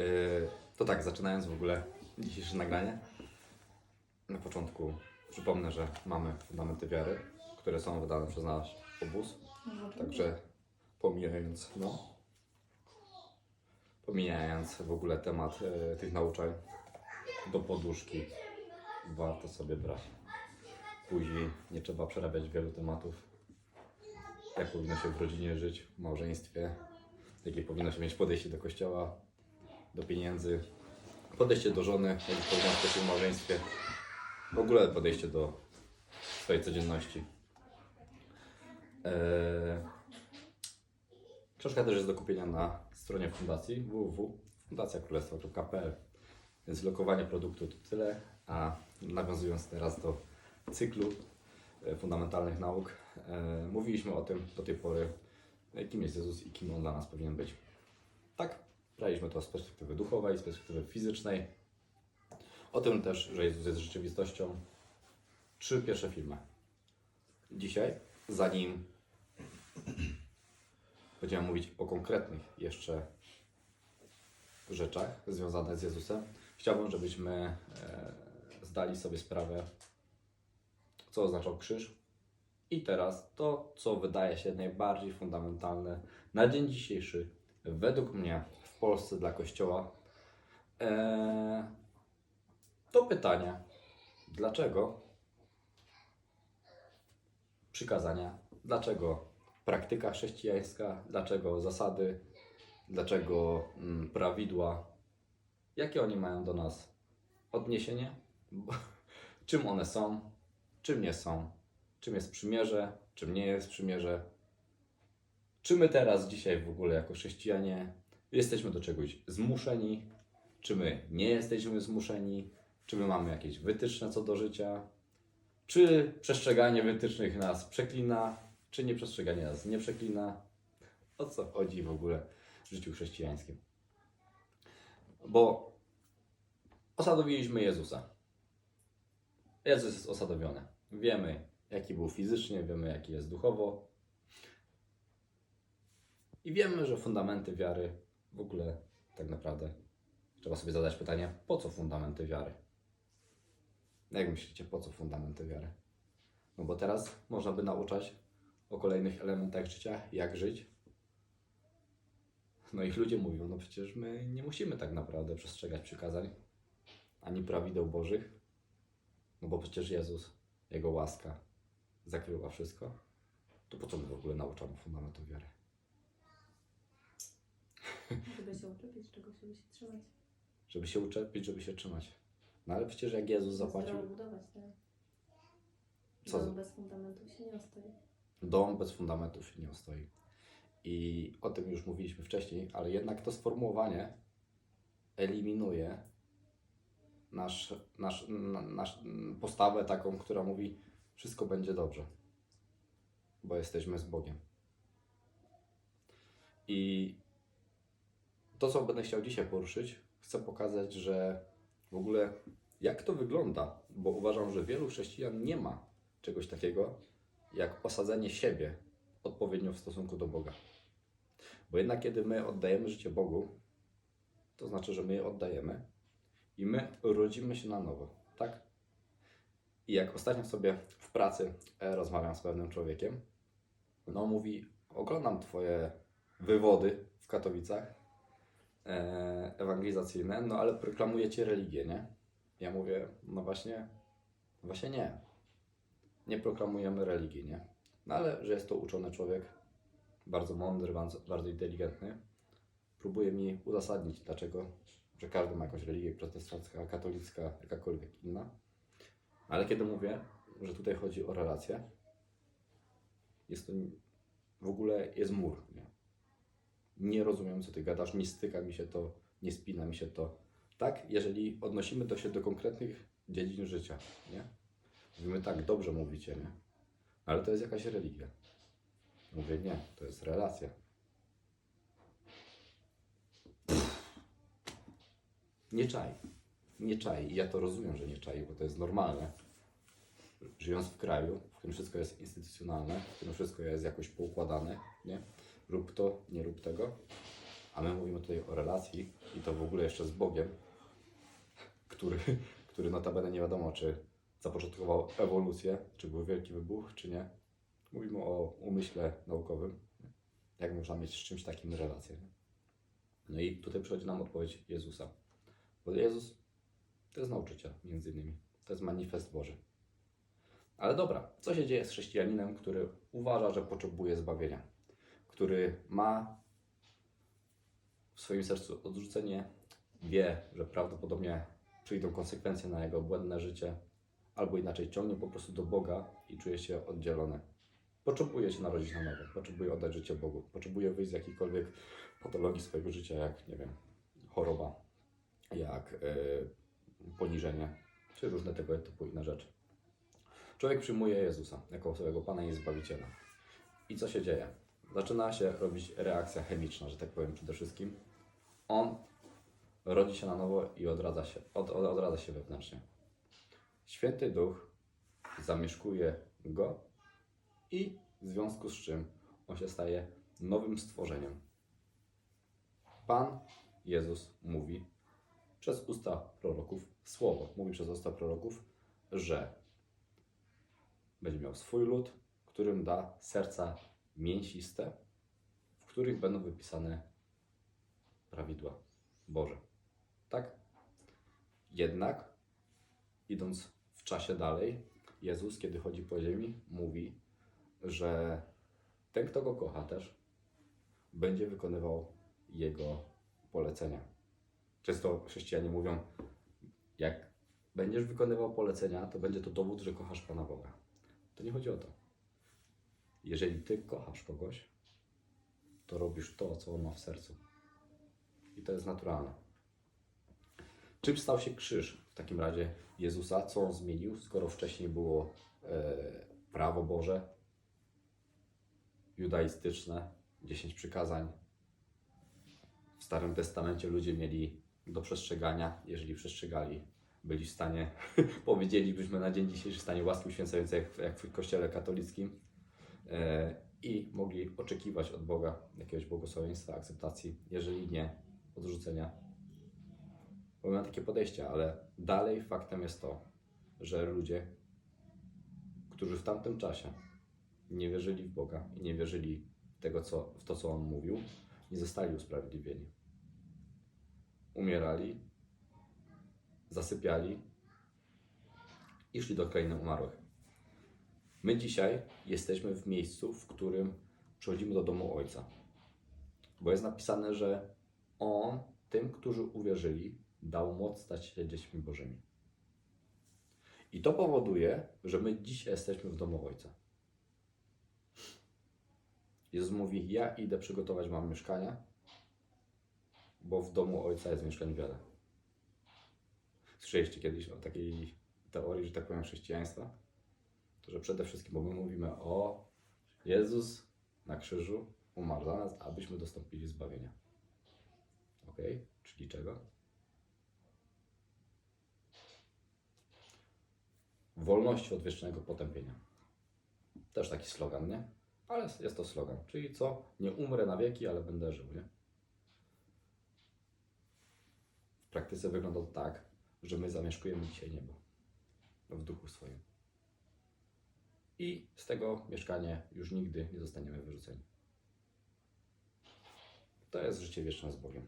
Yy, to tak, zaczynając w ogóle dzisiejsze nagranie. Na początku przypomnę, że mamy fundamenty wiary, które są wydane przez nasz obóz. Także pomijając, no, pomijając w ogóle temat e, tych nauczań do poduszki, warto sobie brać. Później nie trzeba przerabiać wielu tematów. Jak powinno się w rodzinie żyć, w małżeństwie, jakie powinno się mieć podejście do kościoła, do pieniędzy, podejście do żony, jak powinno się w małżeństwie, w ogóle podejście do swojej codzienności. Eee, Książka też jest do kupienia na stronie fundacji www.fundacjakrólestwa.pl Więc lokowanie produktu to tyle, a nawiązując teraz do cyklu e, fundamentalnych nauk, e, mówiliśmy o tym do tej pory, e, kim jest Jezus i kim On dla nas powinien być. Tak, braliśmy to z perspektywy duchowej, z perspektywy fizycznej, o tym też, że Jezus jest rzeczywistością. Trzy pierwsze filmy. Dzisiaj, zanim będziemy mówić o konkretnych jeszcze rzeczach związanych z Jezusem, chciałbym, żebyśmy e, zdali sobie sprawę, co oznaczał krzyż. I teraz to, co wydaje się najbardziej fundamentalne na dzień dzisiejszy, według mnie Polsce dla Kościoła, e, to pytanie, dlaczego? Przykazania, dlaczego praktyka chrześcijańska, dlaczego zasady, dlaczego mm, prawidła, jakie oni mają do nas odniesienie, czym one są, czym nie są, czym jest przymierze, czym nie jest przymierze, czy my teraz, dzisiaj w ogóle jako chrześcijanie jesteśmy do czegoś zmuszeni, czy my nie jesteśmy zmuszeni, czy my mamy jakieś wytyczne co do życia, czy przestrzeganie wytycznych nas przeklina, czy nieprzestrzeganie nas nie przeklina. O co chodzi w ogóle w życiu chrześcijańskim? Bo osadowiliśmy Jezusa. Jezus jest osadowiony. Wiemy, jaki był fizycznie, wiemy, jaki jest duchowo. I wiemy, że fundamenty wiary w ogóle tak naprawdę trzeba sobie zadać pytanie, po co fundamenty wiary? Jak myślicie, po co fundamenty wiary? No bo teraz można by nauczać o kolejnych elementach życia, jak żyć. No i ludzie mówią, no przecież my nie musimy tak naprawdę przestrzegać przykazań, ani prawideł Bożych, no bo przecież Jezus, Jego łaska zakryła wszystko. To po co my w ogóle nauczamy fundamentów wiary? Żeby się uczepić czegoś, żeby się trzymać. Żeby się uczepić, żeby się trzymać. No ale przecież jak Jezus zapłacił, Zdrowo budować, tak? Co Dom bez fundamentu się nie ostoi. dom bez fundamentów się nie ostoi. I o tym już mówiliśmy wcześniej, ale jednak to sformułowanie eliminuje nasz, nasz, na- nasz, postawę taką, która mówi wszystko będzie dobrze, bo jesteśmy z Bogiem. I to, co będę chciał dzisiaj poruszyć, chcę pokazać, że w ogóle jak to wygląda, bo uważam, że wielu chrześcijan nie ma czegoś takiego, jak osadzenie siebie odpowiednio w stosunku do Boga. Bo jednak, kiedy my oddajemy życie Bogu, to znaczy, że my je oddajemy i my rodzimy się na nowo, tak? I jak ostatnio sobie w pracy e, rozmawiam z pewnym człowiekiem, no mówi, oglądam Twoje wywody w Katowicach e, ewangelizacyjne, no ale proklamujecie religię, nie? Ja mówię, no właśnie, właśnie nie nie proklamujemy religii, nie? No ale, że jest to uczony człowiek, bardzo mądry, bardzo, bardzo inteligentny, próbuje mi uzasadnić, dlaczego, że każdy ma jakąś religię protestancka, katolicka, jakakolwiek inna. Ale kiedy mówię, że tutaj chodzi o relacje, jest to w ogóle jest mur, nie? Nie rozumiem, co ty gadasz, nie styka mi się to, nie spina mi się to. Tak, jeżeli odnosimy to się do konkretnych dziedzin życia, nie? Mówimy tak, dobrze mówicie, nie? Ale to jest jakaś religia. Mówię, nie, to jest relacja. Nie czai. Nie czai. I ja to rozumiem, że nie czai, bo to jest normalne. Żyjąc w kraju, w którym wszystko jest instytucjonalne, w którym wszystko jest jakoś poukładane, nie? Rób to, nie rób tego. A my mówimy tutaj o relacji i to w ogóle jeszcze z Bogiem, który, który notabene nie wiadomo, czy zapoczątkował ewolucję, czy był wielki wybuch, czy nie. Mówimy o umyśle naukowym. Jak można mieć z czymś takim relację. No i tutaj przychodzi nam odpowiedź Jezusa. Bo Jezus to jest nauczyciel, między innymi. To jest manifest Boży. Ale dobra, co się dzieje z chrześcijaninem, który uważa, że potrzebuje zbawienia? Który ma w swoim sercu odrzucenie, wie, że prawdopodobnie przyjdą konsekwencje na jego błędne życie, albo inaczej ciągnie po prostu do Boga i czuje się oddzielony. Potrzebuje się narodzić na nowo, potrzebuje oddać życie Bogu, potrzebuje wyjść z jakiejkolwiek patologii swojego życia, jak, nie wiem, choroba, jak yy, poniżenie, czy różne tego typu inne rzeczy. Człowiek przyjmuje Jezusa jako swojego Pana i Zbawiciela. I co się dzieje? Zaczyna się robić reakcja chemiczna, że tak powiem przede wszystkim. On rodzi się na nowo i odradza się, od, od, odradza się wewnętrznie. Święty Duch zamieszkuje go i w związku z czym on się staje nowym stworzeniem. Pan Jezus mówi przez usta proroków słowo, mówi przez usta proroków, że będzie miał swój lud, którym da serca mięsiste, w których będą wypisane prawidła Boże. Tak? Jednak, idąc w czasie dalej, Jezus, kiedy chodzi po ziemi, mówi, że ten, kto go kocha też, będzie wykonywał jego polecenia. Często chrześcijanie mówią, jak będziesz wykonywał polecenia, to będzie to dowód, że kochasz Pana Boga. To nie chodzi o to. Jeżeli ty kochasz kogoś, to robisz to, co on ma w sercu. I to jest naturalne. Czym stał się krzyż w takim razie Jezusa? Co on zmienił, skoro wcześniej było e, prawo Boże, judaistyczne, 10 przykazań. W Starym Testamencie ludzie mieli do przestrzegania, jeżeli przestrzegali, byli w stanie, powiedzielibyśmy na dzień dzisiejszy, w stanie łaski uświęcającej, jak, jak w kościele katolickim i mogli oczekiwać od Boga jakiegoś błogosławieństwa, akceptacji, jeżeli nie, odrzucenia. Bo mam takie podejście, ale dalej faktem jest to, że ludzie, którzy w tamtym czasie nie wierzyli w Boga i nie wierzyli w, tego, co, w to, co On mówił, nie zostali usprawiedliwieni. Umierali, zasypiali i szli do krainy umarłych. My dzisiaj jesteśmy w miejscu, w którym przychodzimy do domu Ojca. Bo jest napisane, że On tym, którzy uwierzyli, dał moc stać się dziećmi Bożymi. I to powoduje, że my dzisiaj jesteśmy w domu Ojca. Jezus mówi: Ja idę przygotować Wam mieszkania, bo w domu Ojca jest mieszkań wiele. Słyszeliście kiedyś o takiej teorii, że tak powiem, chrześcijaństwa? To, że przede wszystkim, bo my mówimy o Jezus na krzyżu umarł za nas, abyśmy dostąpili zbawienia. Ok? Czyli czego? Wolności od wiecznego potępienia. Też taki slogan, nie? Ale jest to slogan. Czyli co? Nie umrę na wieki, ale będę żył, nie? W praktyce wygląda to tak, że my zamieszkujemy dzisiaj niebo w duchu swoim. I z tego mieszkania już nigdy nie zostaniemy wyrzuceni. To jest życie wieczne z Bogiem.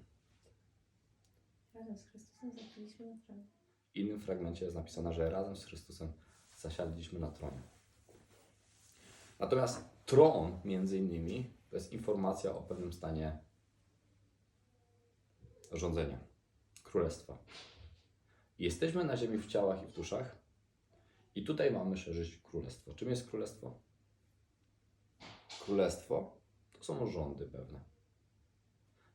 Razem z Chrystusem zasiedliśmy na tronie. W innym fragmencie jest napisane, że razem z Chrystusem zasiadliśmy na tronie. Natomiast tron, między innymi, to jest informacja o pewnym stanie rządzenia, królestwa. Jesteśmy na ziemi w ciałach i w duszach, i tutaj mamy szerzyć królestwo. Czym jest królestwo? Królestwo to są rządy pewne.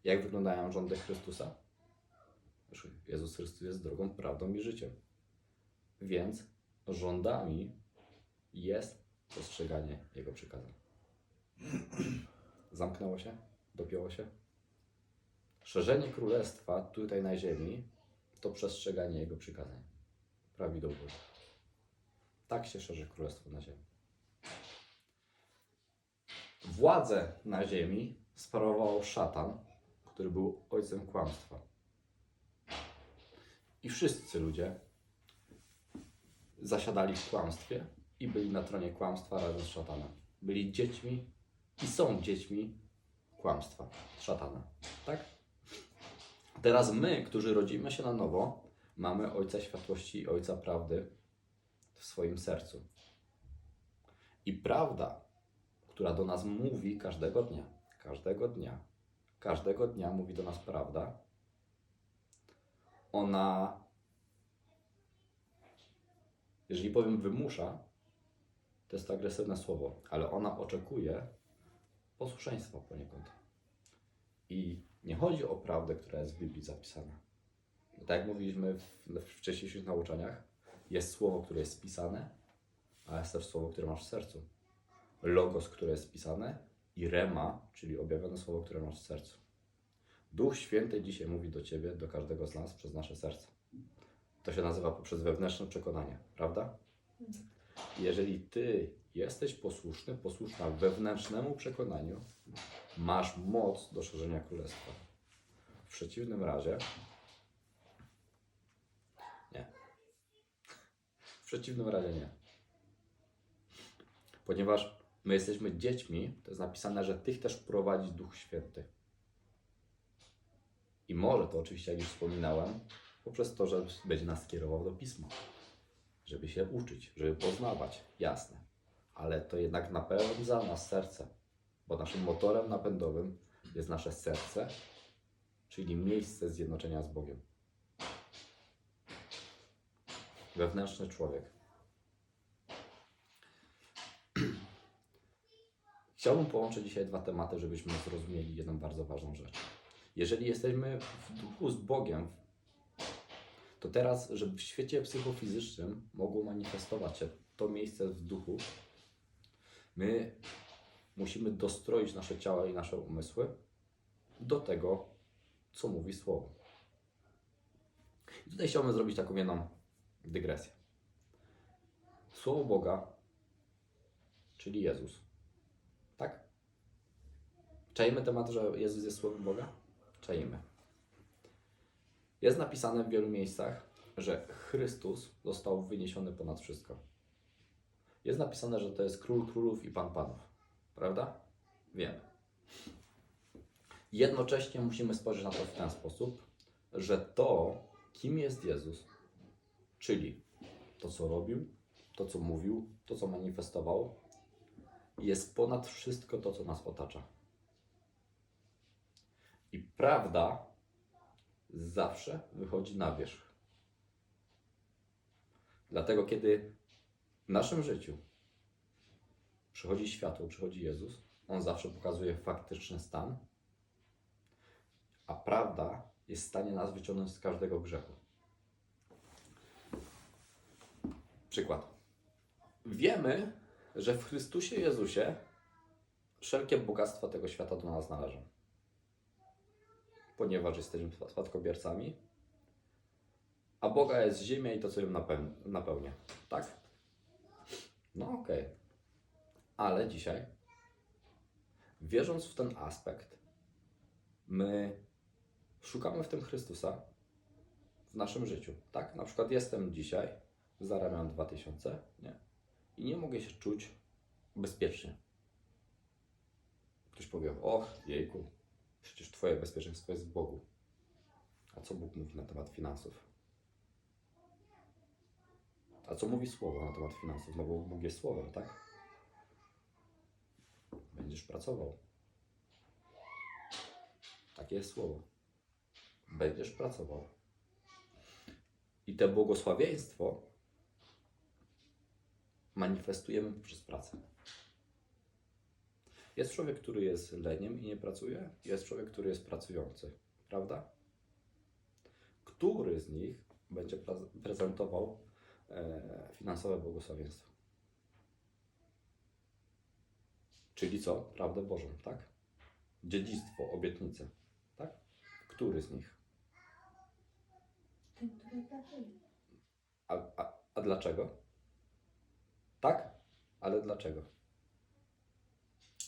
Jak wyglądają rządy Chrystusa? Znaczy, Jezus Chrystus jest drogą, prawdą i życiem. Więc rządami jest przestrzeganie Jego przykazań. Zamknęło się? Dopięło się? Szerzenie królestwa tutaj na ziemi to przestrzeganie Jego przykazań. Prawidłowo. Tak się szerzy królestwo na ziemi. Władzę na ziemi sprawował szatan, który był ojcem kłamstwa. I wszyscy ludzie zasiadali w kłamstwie i byli na tronie kłamstwa razem z szatanem. Byli dziećmi i są dziećmi kłamstwa, szatana. Tak? Teraz my, którzy rodzimy się na nowo, mamy Ojca Światłości i Ojca Prawdy w swoim sercu. I prawda, która do nas mówi każdego dnia, każdego dnia, każdego dnia mówi do nas prawda, ona, jeżeli powiem wymusza, to jest to agresywne słowo, ale ona oczekuje posłuszeństwa poniekąd. I nie chodzi o prawdę, która jest w Biblii zapisana. Tak jak mówiliśmy w, w wcześniejszych nauczaniach, jest słowo, które jest spisane, a jest też słowo, które masz w sercu. Logos, które jest spisane i rema, czyli objawione słowo, które masz w sercu. Duch Święty dzisiaj mówi do Ciebie, do każdego z nas przez nasze serce. To się nazywa poprzez wewnętrzne przekonanie, prawda? Jeżeli Ty jesteś posłuszny, posłuszna wewnętrznemu przekonaniu, masz moc do szerzenia królestwa. W przeciwnym razie nie. W przeciwnym razie nie. Ponieważ my jesteśmy dziećmi, to jest napisane, że tych też prowadzi Duch Święty. I może to oczywiście, jak już wspominałem, poprzez to, że będzie nas kierował do pisma. Żeby się uczyć, żeby poznawać, jasne. Ale to jednak napędza nas serce, bo naszym motorem napędowym jest nasze serce, czyli miejsce zjednoczenia z Bogiem. Wewnętrzny człowiek. Chciałbym połączyć dzisiaj dwa tematy, żebyśmy zrozumieli jedną bardzo ważną rzecz. Jeżeli jesteśmy w duchu z Bogiem, to teraz, żeby w świecie psychofizycznym mogło manifestować się to miejsce w duchu, my musimy dostroić nasze ciała i nasze umysły do tego, co mówi Słowo. I tutaj chciałbym zrobić taką jedną dygresję. Słowo Boga, czyli Jezus. Tak? Czajmy temat, że Jezus jest Słowem Boga? Czajmy. Jest napisane w wielu miejscach, że Chrystus został wyniesiony ponad wszystko. Jest napisane, że to jest Król Królów i Pan Panów. Prawda? Wiemy. Jednocześnie musimy spojrzeć na to w ten sposób, że to, kim jest Jezus, czyli to, co robił, to, co mówił, to, co manifestował, jest ponad wszystko to, co nas otacza. I prawda zawsze wychodzi na wierzch. Dlatego, kiedy w naszym życiu przychodzi światło, przychodzi Jezus, On zawsze pokazuje faktyczny stan, a prawda jest w stanie nas wyciągnąć z każdego grzechu. Przykład. Wiemy, że w Chrystusie Jezusie wszelkie bogactwa tego świata do nas należą. Ponieważ jesteśmy spadkobiercami, a Boga jest ziemia i to, co ją napeł- napełnia. Tak? No okej. Ale dzisiaj, wierząc w ten aspekt, my szukamy w tym Chrystusa w naszym życiu. Tak? Na przykład jestem dzisiaj, zarabiam 2000, nie? I nie mogę się czuć bezpiecznie. Ktoś powie, och, jejku, przecież Twoje bezpieczeństwo jest w Bogu. A co Bóg mówi na temat finansów? A co mówi Słowo na temat finansów? No bo Bóg jest Słowem, tak? Będziesz pracował. Takie jest Słowo. Będziesz pracował. I te błogosławieństwo manifestujemy poprzez pracę. Jest człowiek, który jest leniem i nie pracuje, jest człowiek, który jest pracujący, prawda? Który z nich będzie pre- prezentował e, finansowe błogosławieństwo? Czyli co? Prawdę Bożą, tak? Dziedzictwo, obietnice, tak? Który z nich? Ten, który pracuje. A, a, a dlaczego? Tak? Ale dlaczego?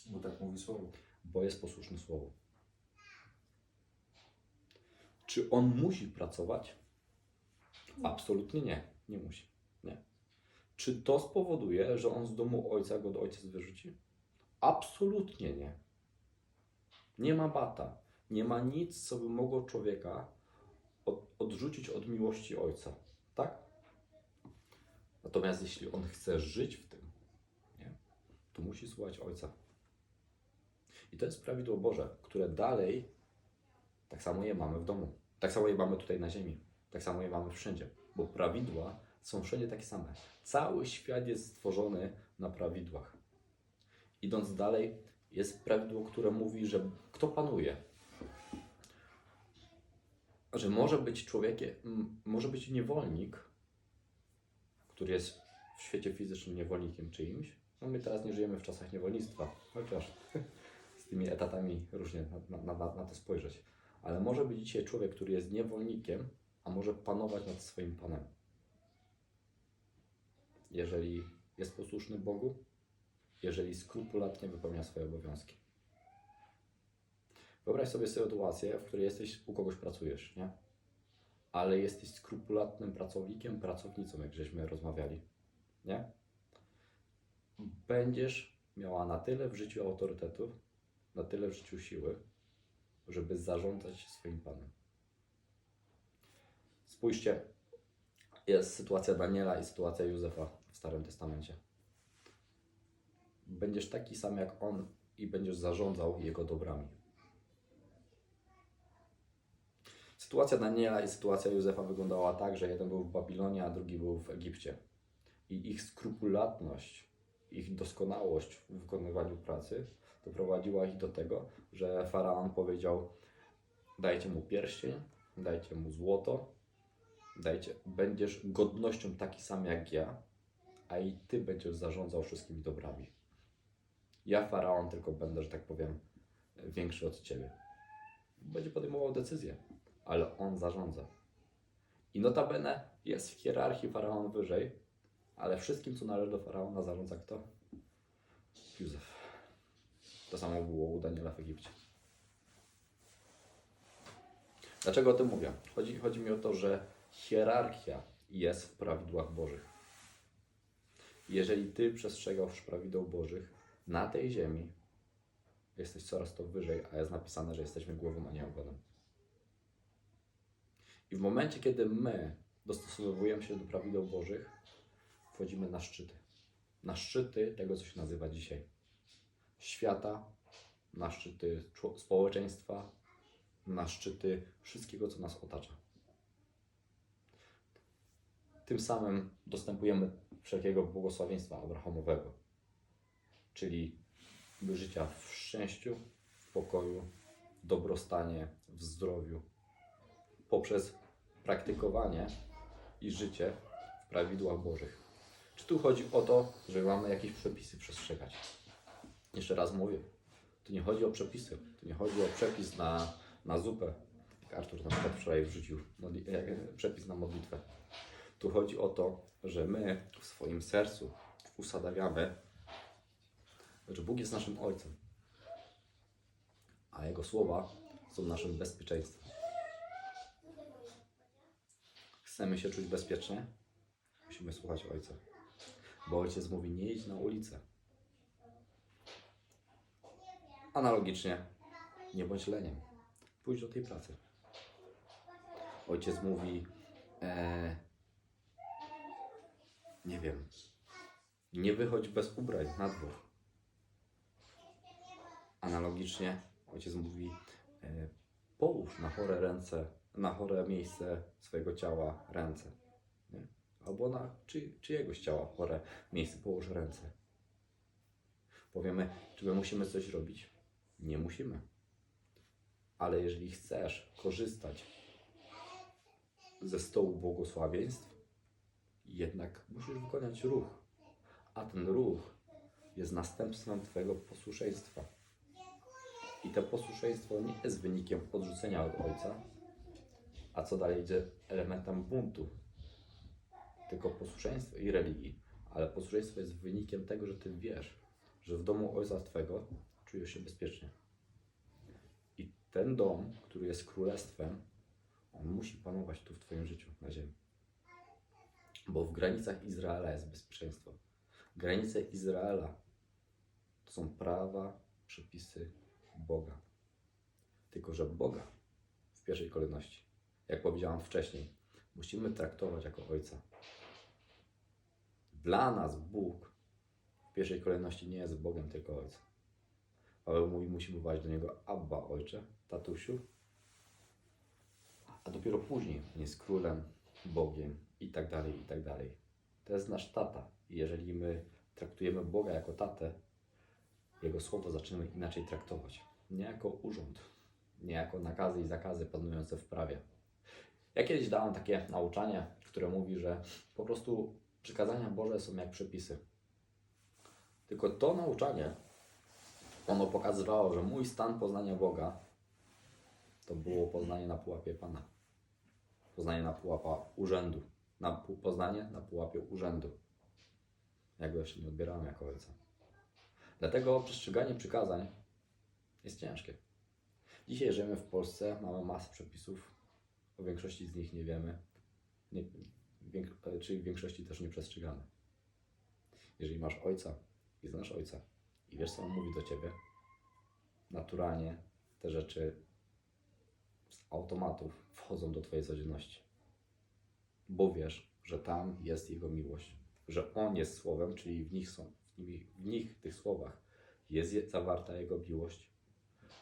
Bo tak mówi słowo. Bo jest posłuszny Słowu. Czy on musi pracować? Absolutnie nie. Nie musi. Nie. Czy to spowoduje, że on z domu ojca go do ojciec wyrzuci? Absolutnie nie. Nie ma bata. Nie ma nic, co by mogło człowieka od, odrzucić od miłości ojca. Natomiast jeśli on chce żyć w tym, nie, to musi słuchać ojca. I to jest prawidło Boże, które dalej tak samo je mamy w domu. Tak samo je mamy tutaj na ziemi. Tak samo je mamy wszędzie. Bo prawidła są wszędzie takie same. Cały świat jest stworzony na prawidłach. Idąc dalej, jest prawidło, które mówi, że kto panuje. Że może być człowiekiem, może być niewolnik, który jest w świecie fizycznym niewolnikiem czyimś. No my teraz nie żyjemy w czasach niewolnictwa, chociaż z tymi etatami różnie na, na, na, na to spojrzeć. Ale może być dzisiaj człowiek, który jest niewolnikiem, a może panować nad swoim panem. Jeżeli jest posłuszny Bogu, jeżeli skrupulatnie wypełnia swoje obowiązki. Wyobraź sobie sytuację, w której jesteś, u kogoś pracujesz, nie? Ale jesteś skrupulatnym pracownikiem, pracownicą, jak żeśmy rozmawiali, nie? Będziesz miała na tyle w życiu autorytetu, na tyle w życiu siły, żeby zarządzać swoim Panem. Spójrzcie, jest sytuacja Daniela i sytuacja Józefa w Starym Testamencie. Będziesz taki sam jak on i będziesz zarządzał jego dobrami. Sytuacja Daniela i sytuacja Józefa wyglądała tak, że jeden był w Babilonie, a drugi był w Egipcie. I ich skrupulatność, ich doskonałość w wykonywaniu pracy doprowadziła ich do tego, że faraon powiedział: Dajcie mu pierścień, dajcie mu złoto, dajcie, będziesz godnością taki sam jak ja, a i ty będziesz zarządzał wszystkimi dobrami. Ja, faraon, tylko będę, że tak powiem, większy od ciebie. Będzie podejmował decyzje, ale on zarządza. I notabene jest w hierarchii faraon wyżej, ale wszystkim, co należy do faraona, zarządza kto? Józef. To samo było u Daniela w Egipcie. Dlaczego o tym mówię? Chodzi, chodzi mi o to, że hierarchia jest w prawidłach Bożych. Jeżeli Ty przestrzegasz prawideł Bożych na tej ziemi, jesteś coraz to wyżej, a jest napisane, że jesteśmy głową, a nie ogonem. I w momencie, kiedy my dostosowujemy się do prawideł Bożych, wchodzimy na szczyty. Na szczyty tego, co się nazywa dzisiaj świata, na szczyty społeczeństwa, na szczyty wszystkiego, co nas otacza. Tym samym dostępujemy wszelkiego błogosławieństwa Abrahamowego, czyli życia w szczęściu, w pokoju, dobrostanie, w zdrowiu, poprzez praktykowanie i życie w prawidłach Bożych. Czy tu chodzi o to, że mamy jakieś przepisy przestrzegać? Jeszcze raz mówię, tu nie chodzi o przepisy, tu nie chodzi o przepis na, na zupę, jak Artur na przykład wczoraj wrzucił modli- e, przepis na modlitwę. Tu chodzi o to, że my w swoim sercu usadawiamy, że Bóg jest naszym Ojcem, a Jego słowa są naszym bezpieczeństwem. Chcemy się czuć bezpiecznie? Musimy słuchać Ojca. Bo Ojciec mówi, nie idź na ulicę. Analogicznie, nie bądź leniem. Pójdź do tej pracy. Ojciec mówi, e, nie wiem, nie wychodź bez ubrań na dwór. Analogicznie, ojciec mówi, e, połóż na chore ręce, na chore miejsce swojego ciała ręce. Nie? Albo na czy, czyjegoś ciała chore miejsce połóż ręce. Powiemy, czy my musimy coś robić? Nie musimy. Ale jeżeli chcesz korzystać ze stołu błogosławieństw, jednak musisz wykonać ruch. A ten ruch jest następstwem Twojego posłuszeństwa. I to posłuszeństwo nie jest wynikiem odrzucenia od Ojca, a co dalej idzie elementem buntu. Tylko posłuszeństwo i religii. Ale posłuszeństwo jest wynikiem tego, że Ty wiesz, że w domu Ojca Twego czujesz się bezpiecznie. I ten dom, który jest królestwem, musi panować tu w Twoim życiu, na ziemi. Bo w granicach Izraela jest bezpieczeństwo. Granice Izraela to są prawa, przepisy Boga. Tylko, że Boga w pierwszej kolejności, jak powiedziałam wcześniej, musimy traktować jako Ojca. Dla nas Bóg w pierwszej kolejności nie jest Bogiem, tylko Ojcem. Paweł mówi, musimy wołać do Niego Abba, Ojcze, tatusiu, a dopiero później on jest królem, Bogiem i tak dalej, i tak dalej. To jest nasz tata. I jeżeli my traktujemy Boga jako tatę, Jego słowo zaczynamy inaczej traktować. Nie jako urząd, nie jako nakazy i zakazy panujące w prawie. Ja kiedyś dałem takie nauczanie, które mówi, że po prostu przykazania Boże są jak przepisy. Tylko to nauczanie, ono pokazywało, że mój stan poznania Boga to było poznanie na pułapie Pana. Poznanie na pułapa urzędu. Na poznanie na pułapie urzędu. Ja go jeszcze nie odbierałem jako ojca. Dlatego przestrzeganie przykazań jest ciężkie. Dzisiaj żyjemy w Polsce, mamy masę przepisów, o większości z nich nie wiemy, nie, więk- czy w większości też nie przestrzegamy. Jeżeli masz ojca i znasz ojca i wiesz, co on mówi do ciebie, naturalnie te rzeczy z automatów wchodzą do Twojej codzienności. Bo wiesz, że tam jest Jego miłość, że On jest Słowem, czyli w nich są, w nich, w nich tych słowach jest je- zawarta Jego miłość,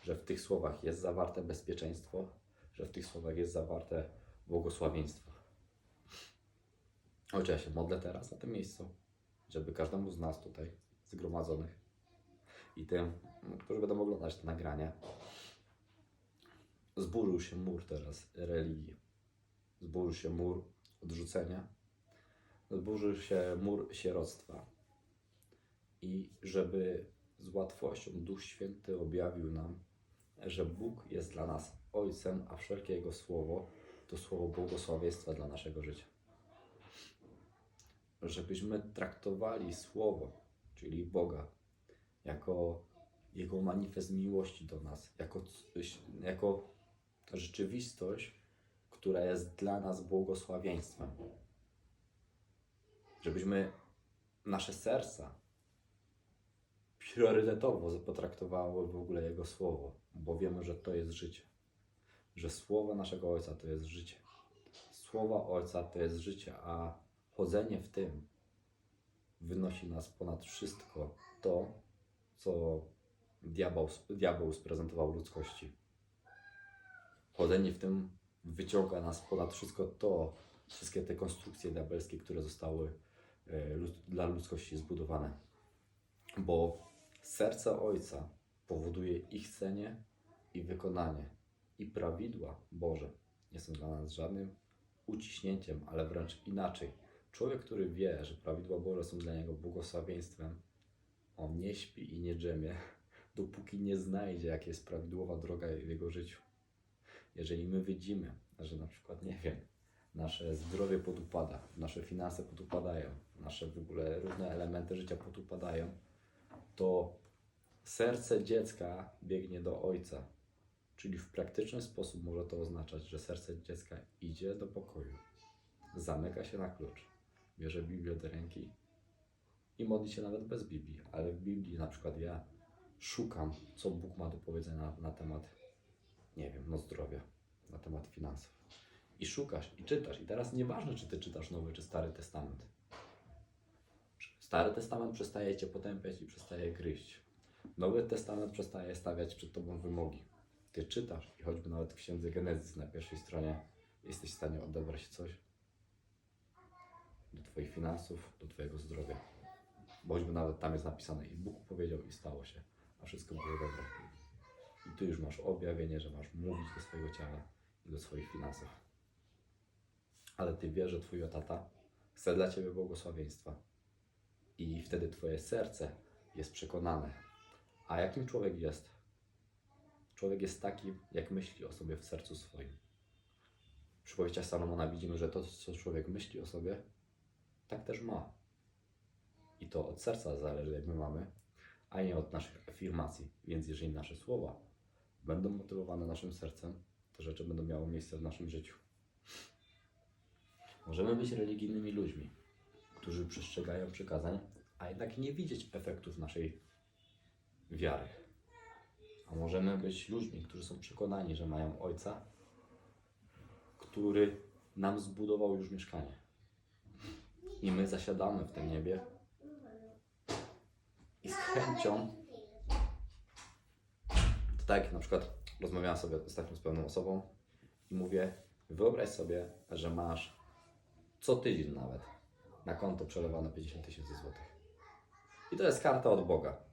że w tych słowach jest zawarte bezpieczeństwo, że w tych słowach jest zawarte błogosławieństwo. Ojcze, ja się modlę teraz na tym miejscu, żeby każdemu z nas tutaj zgromadzonych i tym, którzy będą oglądać to nagranie, zburzył się mur teraz religii. Zburzył się mur odrzucenia. Zburzył się mur sieroctwa. I żeby z łatwością Duch Święty objawił nam, że Bóg jest dla nas Ojcem, a wszelkie Jego słowo to słowo błogosławieństwa dla naszego życia. Żebyśmy traktowali słowo, czyli Boga, jako Jego manifest miłości do nas, jako, jako rzeczywistość, która jest dla nas błogosławieństwem. Żebyśmy nasze serca priorytetowo potraktowały w ogóle Jego Słowo, bo wiemy, że to jest życie. Że Słowo naszego Ojca to jest życie. Słowa Ojca to jest życie, a chodzenie w tym wynosi nas ponad wszystko to, co diabeł, diabeł sprezentował ludzkości. Chodzenie w tym wyciąga nas ponad wszystko to, wszystkie te konstrukcje diabelskie, które zostały e, dla ludzkości zbudowane. Bo serce Ojca powoduje i chcenie, i wykonanie. I prawidła Boże nie są dla nas żadnym uciśnięciem, ale wręcz inaczej. Człowiek, który wie, że prawidła Boże są dla niego błogosławieństwem, on nie śpi i nie drzemie, dopóki nie znajdzie, jaka jest prawidłowa droga w jego życiu. Jeżeli my widzimy, że na przykład, nie wiem, nasze zdrowie podupada, nasze finanse podupadają, nasze w ogóle różne elementy życia podupadają, to serce dziecka biegnie do ojca. Czyli w praktyczny sposób może to oznaczać, że serce dziecka idzie do pokoju, zamyka się na klucz, bierze Biblię do ręki i modli się nawet bez Biblii, ale w Biblii na przykład ja szukam, co Bóg ma do powiedzenia na, na temat, nie wiem, no zdrowia, na temat finansów. I szukasz, i czytasz. I teraz nieważne, czy ty czytasz Nowy, czy Stary Testament. Stary Testament przestaje cię potępiać i przestaje gryźć. Nowy Testament przestaje stawiać przed tobą wymogi. Ty czytasz i choćby nawet w księdze Genezis na pierwszej stronie jesteś w stanie odebrać coś do Twoich finansów, do Twojego zdrowia. Choćby nawet tam jest napisane i Bóg powiedział i stało się, a wszystko było dobre. I tu już masz objawienie, że masz mówić do swojego ciała i do swoich finansów. Ale Ty wiesz, że Twój tata chce dla Ciebie błogosławieństwa. I wtedy Twoje serce jest przekonane. A jakim człowiek jest? Człowiek jest taki, jak myśli o sobie w sercu swoim. W przypowieściach Salomona widzimy, że to, co człowiek myśli o sobie, tak też ma. I to od serca zależy, jak my mamy, a nie od naszych afirmacji. Więc jeżeli nasze słowa będą motywowane naszym sercem, te rzeczy będą miały miejsce w naszym życiu. Możemy być religijnymi ludźmi, którzy przestrzegają przykazań, a jednak nie widzieć efektów naszej wiary. A możemy być ludźmi, którzy są przekonani, że mają Ojca, który nam zbudował już mieszkanie. I my zasiadamy w tym niebie i z chęcią, to tak na przykład rozmawiałem sobie ostatnio z pewną osobą i mówię, wyobraź sobie, że masz co tydzień nawet na konto przelewane 50 tysięcy złotych. I to jest karta od Boga.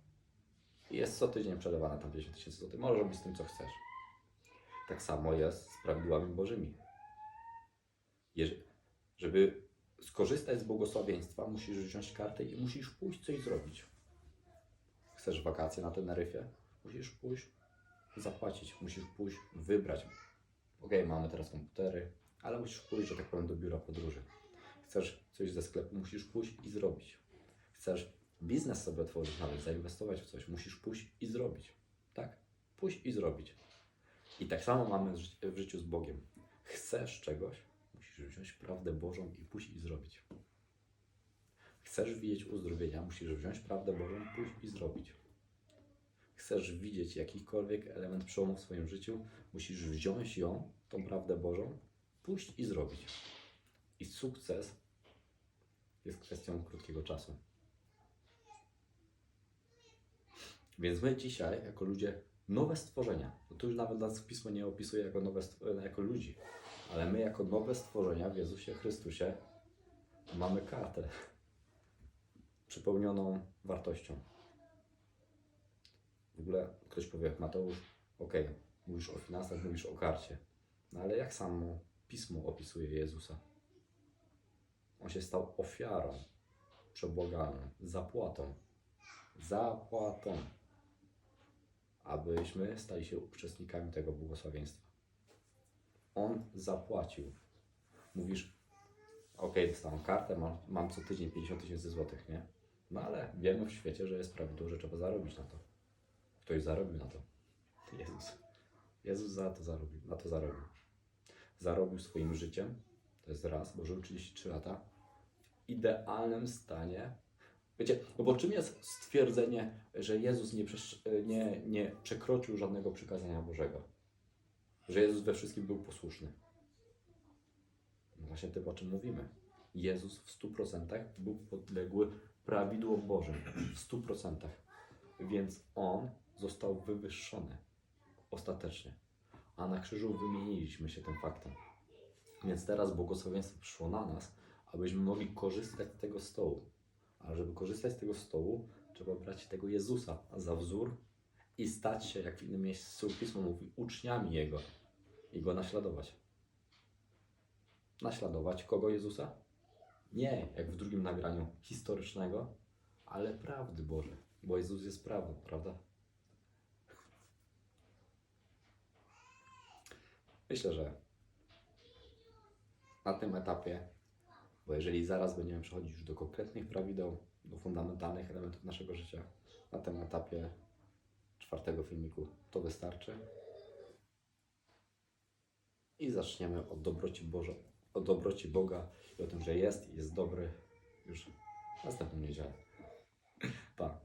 Jest co tydzień przelewane tam 50 tysięcy złotych. Możesz robić z tym, co chcesz. Tak samo jest z prawidłami Bożymi. Jeże- żeby skorzystać z błogosławieństwa, musisz wziąć kartę i musisz pójść coś zrobić. Chcesz wakacje na Teneryfie? Musisz pójść zapłacić, musisz pójść wybrać. Okej, mamy teraz komputery, ale musisz pójść, że tak powiem, do biura podróży. Chcesz coś ze sklepu, musisz pójść i zrobić. Chcesz biznes sobie otworzyć, nawet zainwestować w coś, musisz pójść i zrobić. Tak? Pójść i zrobić. I tak samo mamy w ży- w życiu z Bogiem. Chcesz czegoś, musisz wziąć prawdę Bożą i pójść i zrobić. Chcesz widzieć uzdrowienia, musisz wziąć prawdę Bożą, pójść i zrobić. Chcesz widzieć jakikolwiek element przełomu w swoim życiu, musisz wziąć ją, tą prawdę Bożą, pójść i zrobić. I sukces jest kwestią krótkiego czasu. Więc my dzisiaj, jako ludzie, nowe stworzenia, bo tu już nawet nas pismo nie opisuje jako, nowe, stw- jako ludzi, ale my, jako nowe stworzenia w Jezusie Chrystusie, mamy kartę przepełnioną wartością. W ogóle ktoś powie, Mateusz, okej, mówisz o finansach, mówisz o karcie, no ale jak samo pismo opisuje Jezusa? On się stał ofiarą przebłagalną, zapłatą. Zapłatą. Abyśmy stali się uczestnikami tego błogosławieństwa. On zapłacił. Mówisz, ok, dostałem kartę, mam, mam co tydzień 50 tysięcy złotych, nie? No ale wiemy w świecie, że jest prawidło, że trzeba zarobić na to. Ktoś zarobił na to. Jezus. Jezus za to zarobił, na to zarobił. Zarobił swoim życiem, to jest raz, bo żył 33 lata, w idealnym stanie. Wiecie, no bo czym jest stwierdzenie, że Jezus nie, nie, nie przekroczył żadnego przykazania Bożego? Że Jezus we wszystkim był posłuszny. No właśnie tym, o czym mówimy. Jezus w 100% był podległy prawidłom Bożym. W 100%. Więc On został wywyższony ostatecznie. A na krzyżu wymieniliśmy się tym faktem. Więc teraz błogosławieństwo przyszło na nas, abyśmy mogli korzystać z tego stołu. Ale żeby korzystać z tego stołu, trzeba brać tego Jezusa za wzór i stać się, jak w innym miejscu Pismo mówi, uczniami Jego i Go naśladować. Naśladować kogo Jezusa? Nie, jak w drugim nagraniu historycznego, ale prawdy Boże, bo Jezus jest prawdą, prawda? Myślę, że na tym etapie, bo jeżeli zaraz będziemy przechodzić już do konkretnych prawideł, do fundamentalnych elementów naszego życia, na tym etapie czwartego filmiku to wystarczy. I zaczniemy od dobroci Boże, od dobroci Boga i o tym, że jest i jest dobry już następną niedzielę. Pa.